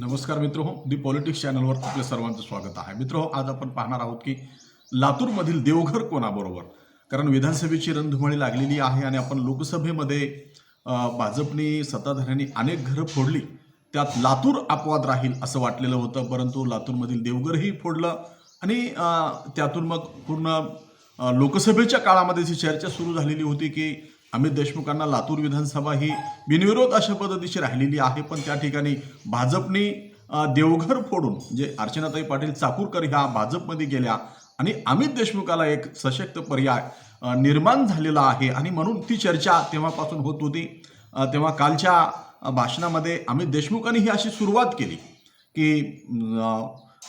नमस्कार मित्र हो दी पॉलिटिक्स चॅनलवर आपल्या सर्वांचं स्वागत आहे. मित्र हो आज आपण पाहणार आहोत की लातूरमधील देवघर कोणाबरोबर? कारण विधानसभेची रणधुमाळी लागलेली आहे आणि आपण लोकसभेमध्ये भाजपने सत्ताधाऱ्यांनी अनेक घरं फोडली. त्यात लातूर अपवाद राहील असं वाटलेलं होतं परंतु लातूरमधील देवघरही फोडलं आणि त्यातून मग पूर्ण लोकसभेच्या काळामध्ये जी चर्चा सुरू झालेली होती की अमित देशमुखांना लातूर विधानसभा ही बिनविरोध अशा पद्धतीची राहिलेली आहे. पण त्या ठिकाणी भाजपने देवघर फोडून म्हणजे अर्चनाताई पाटील चाकूरकर ह्या भाजपमध्ये गेल्या आणि अमित देशमुखाला एक सशक्त पर्याय निर्माण झालेला आहे. आणि म्हणून ती चर्चा तेव्हापासून होत होती. तेव्हा कालच्या भाषणामध्ये अमित देशमुखांनी ही अशी सुरुवात केली की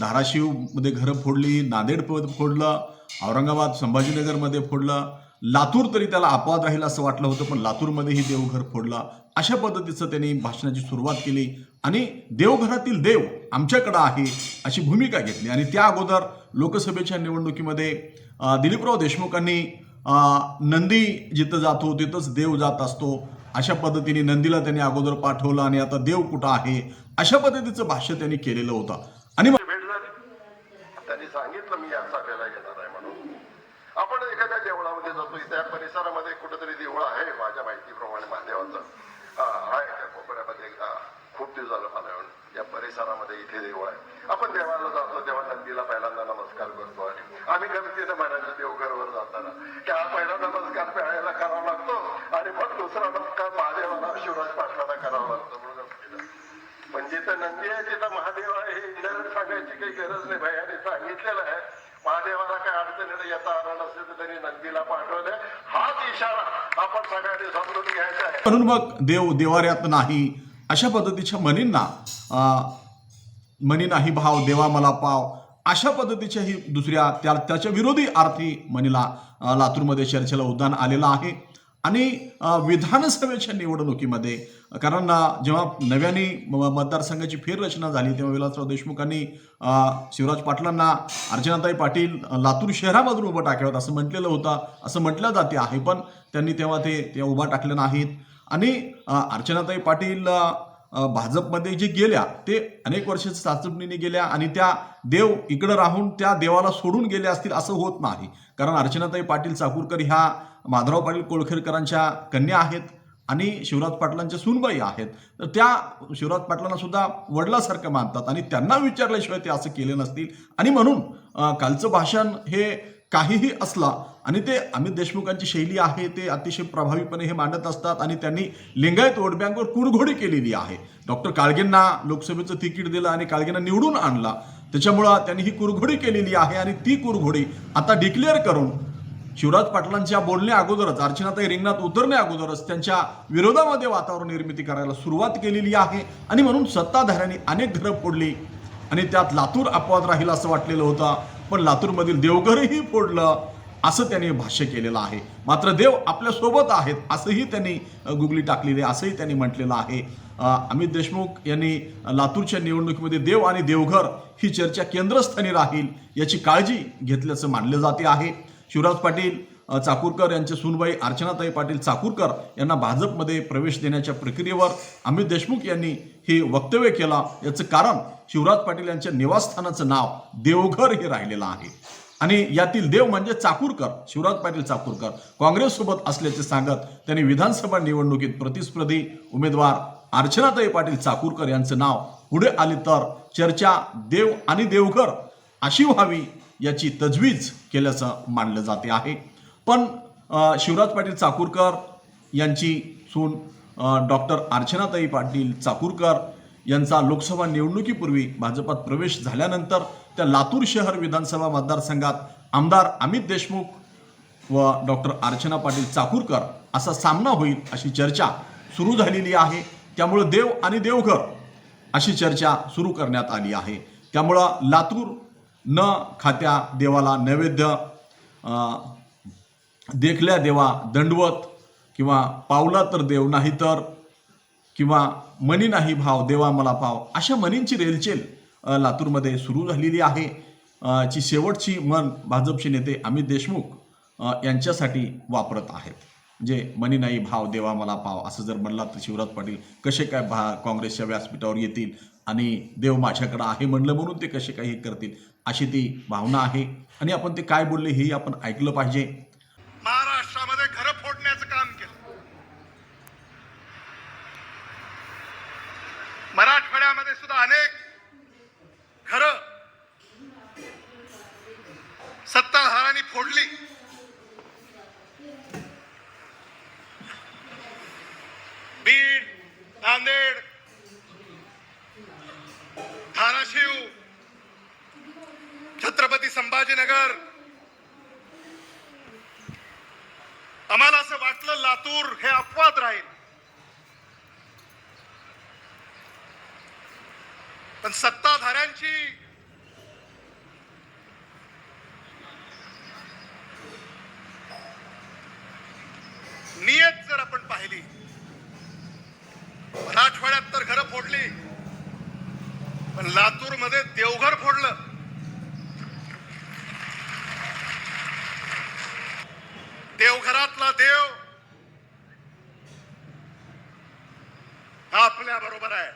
धाराशिवमध्ये घरं फोडली नांदेड फोडलं औरंगाबाद संभाजीनगरमध्ये फोडलं लातूर तरी त्याला अपवाद राहील असं वाटलं होतं पण लातूरमध्येही देवघर फोडला. अशा पद्धतीचं त्यांनी भाषणाची सुरुवात केली. आणि देवघरातील देव आमच्याकडं आहे अशी भूमिका घेतली. आणि त्या अगोदर लोकसभेच्या निवडणुकीमध्ये दिलीपराव देशमुखांनी नंदी जिथं जातो तिथंच देव जात असतो. अशा पद्धतीने नंदीला त्यांनी अगोदर पाठवलं आणि आता देव कुठं आहे? अशा पद्धतीचं भाष्य त्यांनी केलेलं होतं आणि मग भेट झाली त्यांनी सांगितलं मी या सभेला येणार आहे म्हणून आपण एखाद्या जातो त्या परिसरामध्ये कुठेतरी देऊळ आहे माझ्या माहितीप्रमाणे महादेवाचं आहे त्या कोपऱ्यामध्ये. खूप दिवस झालं मला येऊन या परिसरामध्ये इथे देऊळ आहे. आपण देवाला जातो तेव्हा नंदीला पहिल्यांदा नमस्कार करतो आणि आम्ही गमतीनं म्हणायचं देवघरवर जाताना. की हा पहिला नमस्कार प्यायला करावा लागतो आणि मग दुसरा नमस्कार महादेवाला शिवराज पाटलाला करावा लागतो म्हणून म्हणजे पण जिथं नंदी आहे तिथं महादेव आहे हे इंडियाला सांगायची काही गरज नाही भैयाने सांगितलेलं आहे महादेवाला काय अडचणीला येता आलं नसेल तर त्यांनी नंदीला पाठवलंय हाच इशारा आपण सगळ्यांनी समजून घ्यायचा आहे. म्हणून मग देव देवाऱ्यात नाही. अशा पद्धतीच्या म्हणींना म्हणी नाही भाव देवा मला पाव. अशा पद्धतीच्याही दुसऱ्या त्या त्याच्या विरोधी अर्थी म्हणीला लातूरमध्ये चर्चेला उद्यान आलेलं आहे. आणि विधानसभेच्या निवडणुकीमध्ये कारण जेव्हा नव्याने म- मतदारसंघाची फेररचना झाली तेव्हा विलासराव देशमुखांनी शिवराज पाटलांना अर्चनाताई पाटील लातूर शहरामधून उभं टाकावं असं म्हटलेलं होतं असं म्हटलं जाते आहे. पण त्यांनी तेव्हा ते ते उभा टाकले नाहीत. आणि अर्चनाताई पाटील भाजपमध्ये जे गेल्या ते अनेक वर्ष चाचपणीने गेल्या आणि त्या देव इकडं राहून त्या देवाला सोडून गेल्या असतील असं होत नाही. कारण अर्चनाताई पाटील चाकूरकर ह्या माधवराव पाटील कोळखेरकरांच्या कन्या आहेत आणि शिवराज पाटलांच्या सुनबाई आहेत. तर त्या शिवराज पाटलांना सुद्धा वडिलासारखं मानतात आणि त्यांना विचारल्याशिवाय ते असं केले नसतील. आणि म्हणून कालचं भाषण हे काहीही असला आणि ते अमित देशमुखांची शैली आहे ते अतिशय प्रभावीपणे हे मांडत असतात आणि त्यांनी लिंगायत वोट बँकवर कुरघोडी केलेली आहे. डॉक्टर काळगेंना लोकसभेचं तिकीट दिलं आणि काळगेंना निवडून आणला. त्याच्यामुळं त्यांनी ही कुरघोडी केलेली आहे आणि ती कुरघोडी आता डिक्लेअर करून शिवराज पाटलांच्या बोलण्या अगोदरच अर्चनाताई रिंगणात उतरण्या अगोदरच त्यांच्या विरोधामध्ये वातावरण निर्मिती करायला सुरुवात केलेली आहे. आणि म्हणून सत्ताधाऱ्यांनी अनेक घरं फोडली आणि त्यात लातूर अपवाद राहील असं वाटलेलं होतं. पण लातूरमधील देवघरही फोडलं असं त्यांनी भाष्य केलेलं आहे. मात्र देव आपल्यासोबत आहेत असंही त्यांनी गुगली टाकलेली आहे असंही त्यांनी म्हटलेलं आहे. अमित देशमुख यांनी लातूरच्या निवडणुकीमध्ये देव आणि देवघर ही चर्चा केंद्रस्थानी राहील याची काळजी घेतल्याचं मानलं जाते आहे. शिवराज पाटील चाकूरकर यांचे सुनबाई अर्चनाताई पाटील चाकूरकर यांना भाजपमध्ये प्रवेश देण्याच्या प्रक्रियेवर अमित देशमुख यांनी हे वक्तव्य केलं. याचं कारण शिवराज पाटील यांच्या निवासस्थानाचं नाव देवघर हे राहिलेलं आहे. आणि यातील देव म्हणजे चाकूरकर शिवराज पाटील चाकूरकर. काँग्रेससोबत असल्याचे सांगत त्यांनी विधानसभा निवडणुकीत प्रतिस्पर्धी उमेदवार अर्चनाताई पाटील चाकूरकर यांचं नाव पुढे आले तर चर्चा देव आणि देवघर अशी व्हावी याची तजवीज केल्याचं मानलं जाते आहे. पण शिवराज पाटील चाकूरकर यांची सून डॉक्टर अर्चनाताई पाटील चाकूरकर यांचा लोकसभा निवडणुकीपूर्वी भाजपात प्रवेश झाल्यानंतर त्या लातूर शहर विधानसभा मतदारसंघात आमदार अमित देशमुख व डॉक्टर अर्चना पाटील चाकूरकर असा सामना होईल अशी चर्चा सुरू झालेली आहे. त्यामुळं देव आणि देवघर अशी चर्चा सुरू करण्यात आली आहे. त्यामुळं लातूर न खात्या देवाला नैवेद्य देखल्या देवा दंडवत किंवा पावला तर देव नाही तर किंवा मनी नाही भाव देवा मला पाव अशा मनींची रेलचेल लातूरमध्ये सुरू झालेली आहे. ची शेवटची मन भाजपचे नेते अमित देशमुख यांच्यासाठी वापरत आहेत. जे मनी नाही भाव देवा मला पाव असं जर म्हणला तर शिवराज पाटील कसे काय भा काँग्रेसच्या व्यासपीठावर येतील आणि देव माझ्याकडं आहे म्हणलं म्हणून ते कसे काही करतील अशी ती भावना आहे. आणि आपण ते काय बोलले हेही आपण ऐकलं पाहिजे महाराष्ट्रामध्ये घरं फोडण्याचं काम केलं मराठवाड्यामध्ये सुद्धा अनेक घरं सत्ताधाऱ्यांनी फोडली बीड नांदेड धाराशिव छत्रपती संभाजीनगर आम्हाला असं वाटलं हे अपवाद राहील पण सत्ताधाऱ्यांची नियत जर आपण पाहिली मराठवाड्यात तर घरं फोडली पण लातूरमध्ये देवघर फोडलं. देवघरातला देव आपल्या बरोबर आहे.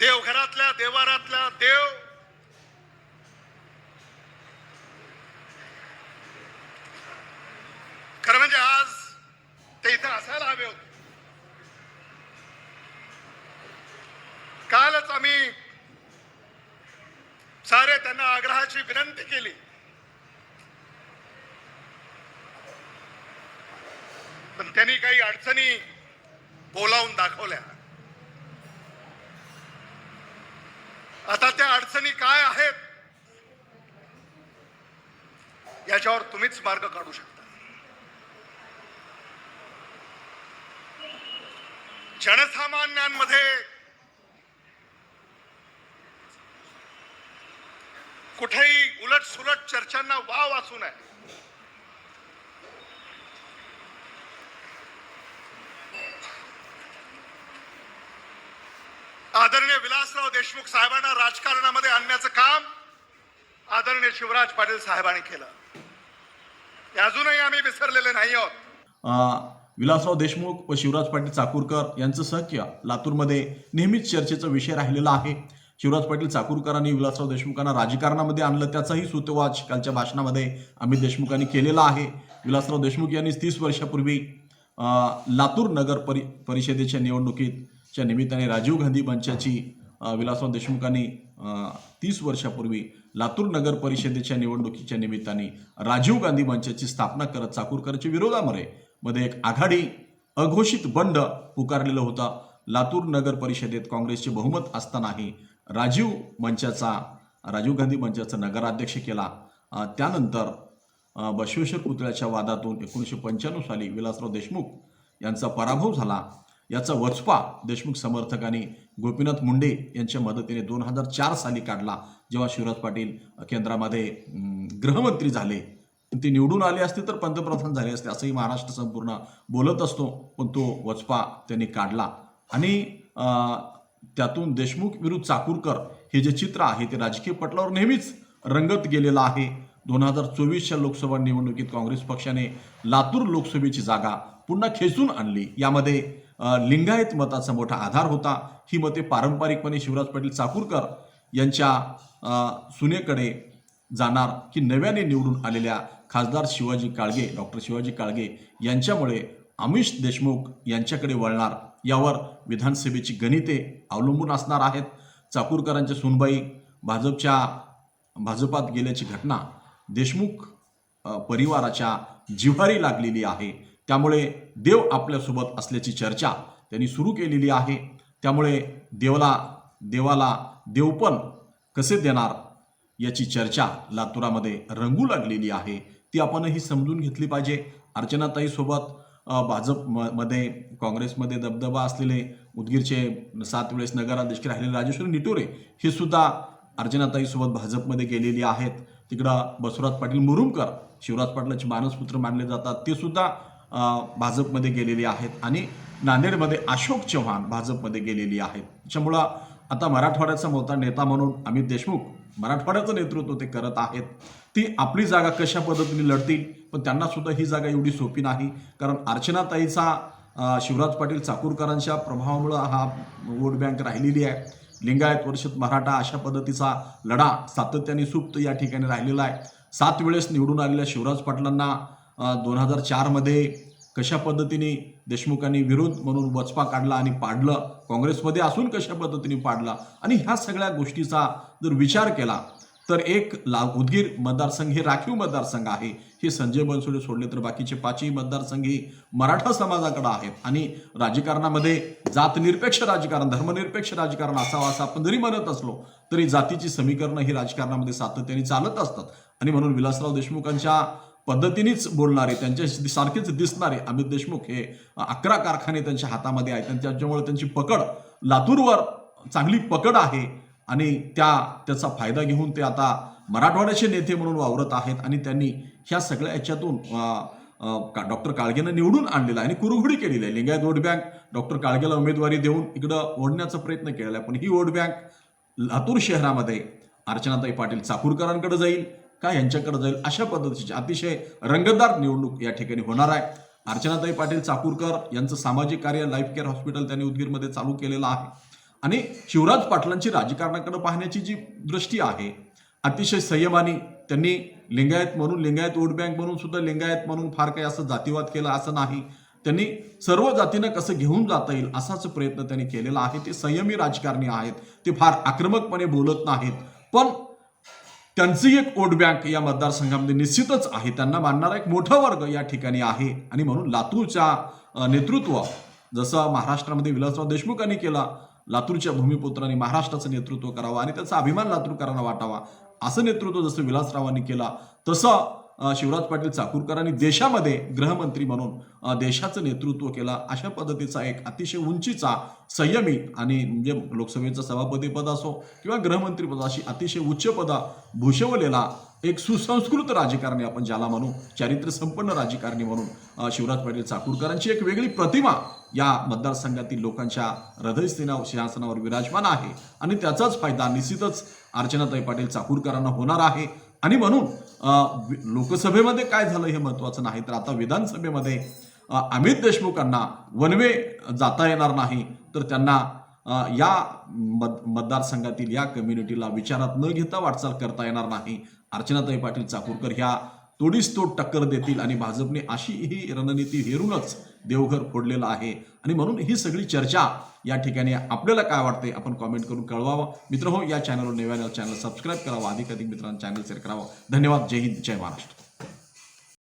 देवघरातल्या देवारातला देव. खरं म्हणजे आज ते इथं असायला हवे होते. कालच आम्ही सारे त्यांना आग्रहाची विनंती केली पण त्यांनी काही अडचणी बोलावून दाखवल्या. आता त्या अडचणी काय आहेत? याच्यावर तुम्हीच मार्ग काढू शकता. जनसामान्यांमध्ये कुठेही उलट सुलट चर्चांना वाव असू नये आदरणीय विलासराव देशमुख साहेबांना राजकारणामध्ये आणण्याचं काम आदरणीय शिवराज पाटील साहेबांनी केलं. अजूनही आम्ही विसरलेले नाही आहोत. विलासराव देशमुख व शिवराज पाटील चाकूरकर यांचं सहक्य लातूरमध्ये नेहमीच चर्चेचा विषय राहिलेला आहे. शिवराज पाटील चाकूरकरांनी विलासराव देशमुखांना राजकारणामध्ये आणलं त्याचाही सूतवाच कालच्या भाषणामध्ये अमित देशमुखांनी केलेला आहे. विलासराव देशमुख यांनी तीस वर्षापूर्वी लातूर नगर परि परिषदेच्या निवडणुकीत च्या निमित्ताने राजीव गांधी मंचाची विलासराव देशमुखांनी तीस वर्षापूर्वी लातूर नगर परिषदेच्या निवडणुकीच्या निमित्ताने राजीव गांधी मंचाची स्थापना करत चाकूरकरच्या विरोधामध्ये मध्ये एक आघाडी अघोषित बंड पुकारलेलं होतं. लातूर नगर परिषदेत काँग्रेसचे बहुमत असतानाही राजीव मंचाचा राजीव गांधी मंचाचा नगराध्यक्ष केला. त्यानंतर अ, बसवेश्वर पुतळ्याच्या वादातून एकोणीसशे पंच्याण्णव साली विलासराव देशमुख यांचा पराभव झाला. याचा वचपा देशमुख समर्थकांनी गोपीनाथ मुंडे यांच्या मदतीने दोन हजार चार साली काढला जेव्हा शिवराज पाटील केंद्रामध्ये गृहमंत्री झाले. ते निवडून आले असते तर पंतप्रधान झाले असते असंही महाराष्ट्र संपूर्ण बोलत असतो पण तो वचपा त्यांनी काढला. आणि त्यातून देशमुख विरुद्ध चाकूरकर हे जे चित्र आहे ते राजकीय पटलावर नेहमीच रंगत गेलेलं आहे. दोन हजार चोवीसच्या लोकसभा निवडणुकीत काँग्रेस पक्षाने लातूर लोकसभेची जागा पुन्हा खेचून आणली. यामध्ये लिंगायत मताचा मोठा आधार होता. ही मते पारंपरिकपणे शिवराज पाटील चाकूरकर यांच्या सुनेकडे जाणार की नव्याने निवडून आलेल्या खासदार शिवाजी काळगे डॉक्टर शिवाजी काळगे यांच्यामुळे अमिष देशमुख यांच्याकडे वळणार. यावर विधानसभेची गणिते अवलंबून असणार आहेत. चाकूरकरांच्या सुनबाई भाजपच्या भाजपात गेल्याची घटना देशमुख परिवाराच्या जिव्हारी लागलेली आहे. त्यामुळे देव आपल्यासोबत असल्याची चर्चा त्यांनी सुरू केलेली आहे. त्यामुळे देवाला देवाला देवपण कसे देणार याची चर्चा लातूरामध्ये रंगू लागलेली आहे. ती आपणही समजून घेतली पाहिजे. अर्चनाताईसोबत भाजप म- मध्ये काँग्रेसमध्ये दबदबा असलेले उदगीरचे सात वेळेस नगराध्यक्ष राहिलेले राजेश्वरी निटोरे हे सुद्धा अर्चनाताईसोबत भाजपमध्ये गेलेली आहेत. तिकडं बसवराज पाटील मुरुमकर शिवराज पाटलाचे मानसपुत्र मानले जातात. ते सुद्धा भाजपमध्ये गेलेली आहेत. आणि नांदेडमध्ये अशोक चव्हाण भाजपमध्ये गेलेली आहेत. त्याच्यामुळं आता मराठवाड्याचा मोठा नेता म्हणून अमित देशमुख मराठवाड्याचं नेतृत्व ते करत आहेत. ती आपली जागा कशा पद्धतीने लढतील? पण त्यांना सुद्धा ही जागा एवढी सोपी नाही. कारण अर्चनाताईचा शिवराज पाटील चाकूरकरांच्या प्रभावामुळं हा वोट बँक राहिलेली आहे. लिंगायत वर्षित मराठा अशा पद्धतीचा लढा सातत्याने सुप्त या ठिकाणी राहिलेला आहे. सात वेळेस निवडून आलेल्या शिवराज पाटलांना दोन हजार चारमध्ये कशा पद्धतीने देशमुखांनी विरोध म्हणून वचपा काढला आणि पाडलं? काँग्रेसमध्ये असून कशा पद्धतीने पाडला? आणि ह्या सगळ्या गोष्टीचा जर विचार केला तर एक ला उदगीर मतदारसंघ हे राखीव मतदारसंघ आहे. हे संजय बनसोडे सोडले तर बाकीचे पाचही मतदारसंघ हे मराठा समाजाकडे आहेत. आणि राजकारणामध्ये जातनिरपेक्ष राजकारण धर्मनिरपेक्ष राजकारण असावं असं आपण जरी म्हणत असलो तरी जातीची समीकरणं ही राजकारणामध्ये सातत्याने चालत असतात. आणि म्हणून विलासराव देशमुखांच्या पद्धतीनेच बोलणारे त्यांच्या सारखेच दिसणारे अमित देशमुख हे अकरा कारखाने त्यांच्या हातामध्ये आहेत. आणि त्याच्यामुळे त्यांची पकड लातूरवर चांगली पकड आहे. आणि त्या त्याचा फायदा घेऊन ते आता मराठवाड्याचे नेते म्हणून वावरत आहेत. आणि त्यांनी ह्या सगळ्या याच्यातून डॉक्टर काळगेनं निवडून आणलेलं आहे. आणि कुरघुडी केलेली आहे. लिंगायत वोट बँक डॉक्टर काळगेला उमेदवारी देऊन इकडं ओढण्याचा प्रयत्न केलेला आहे. पण ही वोट बँक लातूर शहरामध्ये अर्चनाताई पाटील चाकूरकरांकडे जाईल. का यांच्याकडे जाईल? अशा पद्धतीची अतिशय रंगतदार निवडणूक या ठिकाणी होणार आहे. अर्चनाताई पाटील चाकूरकर यांचं सामाजिक कार्य लाईफ केअर हॉस्पिटल त्यांनी उदगीरमध्ये चालू केलेलं आहे. आणि शिवराज पाटलांची राजकारणाकडे पाहण्याची जी दृष्टी आहे अतिशय संयमानी त्यांनी लिंगायत म्हणून लिंगायत वोट बँक म्हणून सुद्धा लिंगायत म्हणून फार काही असं जातीवाद केला असं नाही. त्यांनी सर्व जातीनं कसं घेऊन जाता येईल असाच प्रयत्न त्यांनी केलेला आहे. ते संयमी राजकारणी आहेत. ते फार आक्रमकपणे बोलत नाहीत. पण त्यांची एक वोट बँक या मतदारसंघामध्ये निश्चितच आहे. त्यांना मानणारा एक मोठा वर्ग या ठिकाणी आहे. आणि म्हणून लातूरच्या नेतृत्व जसं महाराष्ट्रामध्ये विलासराव देशमुखांनी केला लातूरच्या भूमिपुत्रांनी महाराष्ट्राचं नेतृत्व करावं आणि त्याचा अभिमान लातूरकरांना वाटावा. असं नेतृत्व जसं विलासरावांनी केला तसं शिवराज पाटील चाकूरकरांनी देशामध्ये गृहमंत्री म्हणून देशाचं नेतृत्व केलं अशा पद्धतीचा एक अतिशय उंचीचा संयमी आणि म्हणजे लोकसभेचं सभापती पद असो किंवा गृहमंत्री पद अशी अतिशय उच्च पदा भूषवलेला एक सुसंस्कृत राजकारणी आपण ज्याला म्हणू चारित्र्य संपन्न राजकारणी म्हणून शिवराज पाटील चाकूरकरांची एक वेगळी प्रतिमा या मतदारसंघातील लोकांच्या हृदयस्थाना सिंहासनावर विराजमान आहे. आणि त्याचाच फायदा निश्चितच अर्चनाताई पाटील चाकूरकरांना होणार आहे. आणि म्हणून लोकसभेमध्ये काय झालं हे महत्वाचं नाही तर आता विधानसभेमध्ये अमित देशमुखांना वनवे जाता येणार नाही तर त्यांना या मत मतदारसंघातील या कम्युनिटीला विचारात न घेता वाटचाल करता येणार नाही. अर्चनाताई पाटील चाकूरकर ह्या तोडीस तोड टक्कर देतील आणि भाजपने अशी ही रणनीती हेरूनच देवघर फोडलेलं आहे. आणि म्हणून ही सगळी चर्चा या ठिकाणी आपल्याला काय वाटते आपण कॉमेंट करून कळवावं. मित्र हो या चॅनलवर नव्यानं चॅनल सबस्क्राईब अधिक अधिक मित्रांना चॅनल शेअर करावं. धन्यवाद. जय हिंद. जय महाराष्ट्र.